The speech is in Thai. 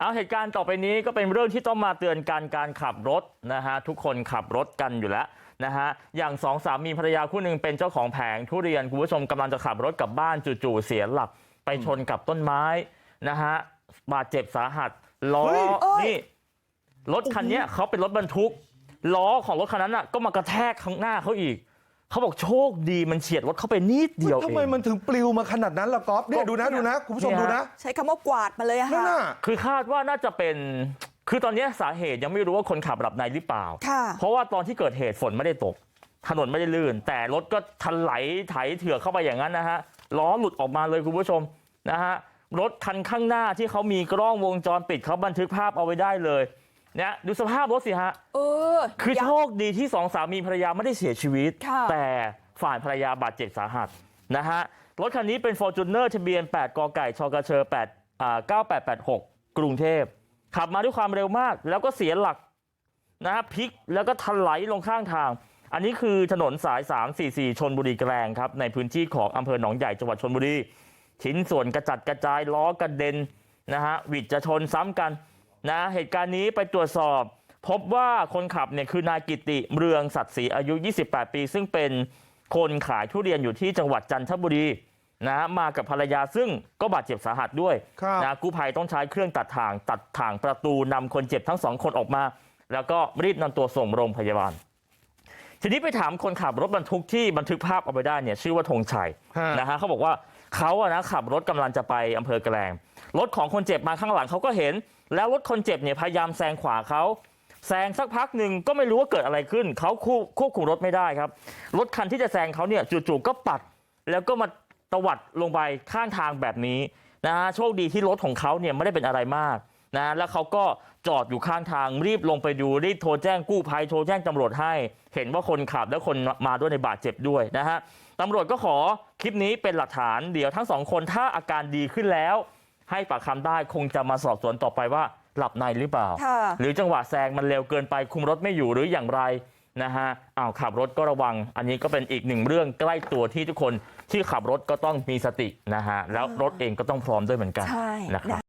เอาเหตุการณ์ต่อไปนี้ก็เป็นเรื่องที่ต้องมาเตือนกันการขับรถนะฮะทุกคนขับรถกันอยู่แล้วนะฮะอย่างสองสามีภรรยาคู่หนึ่งเป็นเจ้าของแผงทุเรียนคุณผู้ชมกำลังจะขับรถกลับบ้านจู่ๆเสียหลักไปชนกับต้นไม้นะฮะบาดเจ็บสาหัสล้อนี่รถคันนี้เขาเป็นรถบรรทุกล้อของรถคันนั้นน่ะก็มากระแทกข้างหน้าเขาอีก เขาบอกโชคดีมันเฉียดรถเข้าไปนิดเดียวเองทำไมมันถึงปลิวมาขนาดนั้นล่ะก๊อฟเนี่ยดูนะดูนะคุณผู้ชมเนี่ยดูนะ ใช้คำว่ากวาดมาเลยอะนั่นค่ะน่ะคือคาดว่าน่าจะเป็น คือตอนนี้สาเหตุยังไม่รู้ว่าคนขับหลับในหรือเปล่าค่ะเพราะว่าตอนที่เกิดเหตุฝนไม่ได้ตก ถนนไม่ได้ลื่น แต่รถก็ถลายไถเถือกเข้าไปอย่างนั้นนะฮะล้อหลุดออกมาเลยคุณผู้ชมนะฮะรถคันข้างหน้าที่เขามีกล้องวงจรปิดเขาบันทึกภาพเอาไว้ได้เลยเนี่ยดูสภาพรถสิฮะเออคือยับโชคดีที่สองสามีภรรยาไม่ได้เสียชีวิตค่ะแต่ฝ่ายภรรยาบาดเจ็บสาหัสนะฮะรถคันนี้เป็น f o r t u n e r ทะเบียน 8กไก่ชกเช8อ่า9886 กรุงเทพขับมาด้วยความเร็วมาก แล้วก็เสียหลักนะฮะพลิกแล้วก็ถลายลงข้างทาง อันนี้คือถนนสาย 344 ชนบุรีแกลงครับในพื้นที่ของอำเภอหนองใหญ่จังหวัดชนบุรีชิ้นส่วนกระจัดกระจายล้อกระเด็นนะฮะหวิดจะชนซ้ำกัน นะเหตุการณ์นี้ไปตรวจสอบ พบว่าคนขับเนี่ยคือนายกิติเรืองศักดิ์ศรีอายุ 28 ปี ซึ่งเป็นคนขายทุเรียนอยู่ที่จังหวัดจันทบุรีนะฮะมากับภรรยาซึ่งก็บาดเจ็บสาหัสด้วยครับนะกู้ภัยต้องใช้เครื่องตัดถ่าง ตัดถ่างประตูนำคนเจ็บทั้งสองคนออกมา แล้วก็รีบนำตัวส่งโรงพยาบาล ทีนี้ไปถามคนขับรถบรรทุกที่บันทึกภาพเอาไว้ได้เนี่ยชื่อว่าธงชัยฮะนะฮะเขาบอกว่าเขาอะนะขับรถกำลังจะไปอำเภอแกลง รถของคนเจ็บมาข้างหลังเขาก็เห็น แล้วรถคนเจ็บเนี่ยพยายามแซงขวาเขาแซงสักพักหนึ่งก็ไม่รู้ว่าเกิดอะไรขึ้นเขาควบควบคุมรถไม่ได้ครับ รถคันที่จะแซงเขาเนี่ยจู่ๆก็ปัด แล้วก็มาตวัดลงไปข้างทางแบบนี้นะฮะโชคดีที่รถของเขาเนี่ยไม่ได้เป็นอะไรมากนะแล้วเขาก็จอดอยู่ข้างทางรีบลงไปดูรีบโทรแจ้งกู้ภัยโทรแจ้งตำรวจให้ เห็นว่าคนขับและคนมาด้วยในบาดเจ็บด้วยนะฮะตำรวจก็ขอคลิปนี้เป็นหลักฐานเดี๋ยวทั้งสองคนถ้าอาการดีขึ้นแล้ว ให้ปากคำได้คงจะมาสอบสวนต่อไปว่าหลับในหรือเปล่าค่ะหรือจังหวะแซงมันเร็วเกินไปคุมรถไม่อยู่หรืออย่างไรนะฮะอ้าวขับรถก็ระวังอันนี้ก็เป็นอีกหนึ่งเรื่องใกล้ตัวที่ทุกคนที่ขับรถก็ต้องมีสตินะฮะแล้วรถเองก็ต้องพร้อมด้วยเหมือนกันใช่นะครับนะ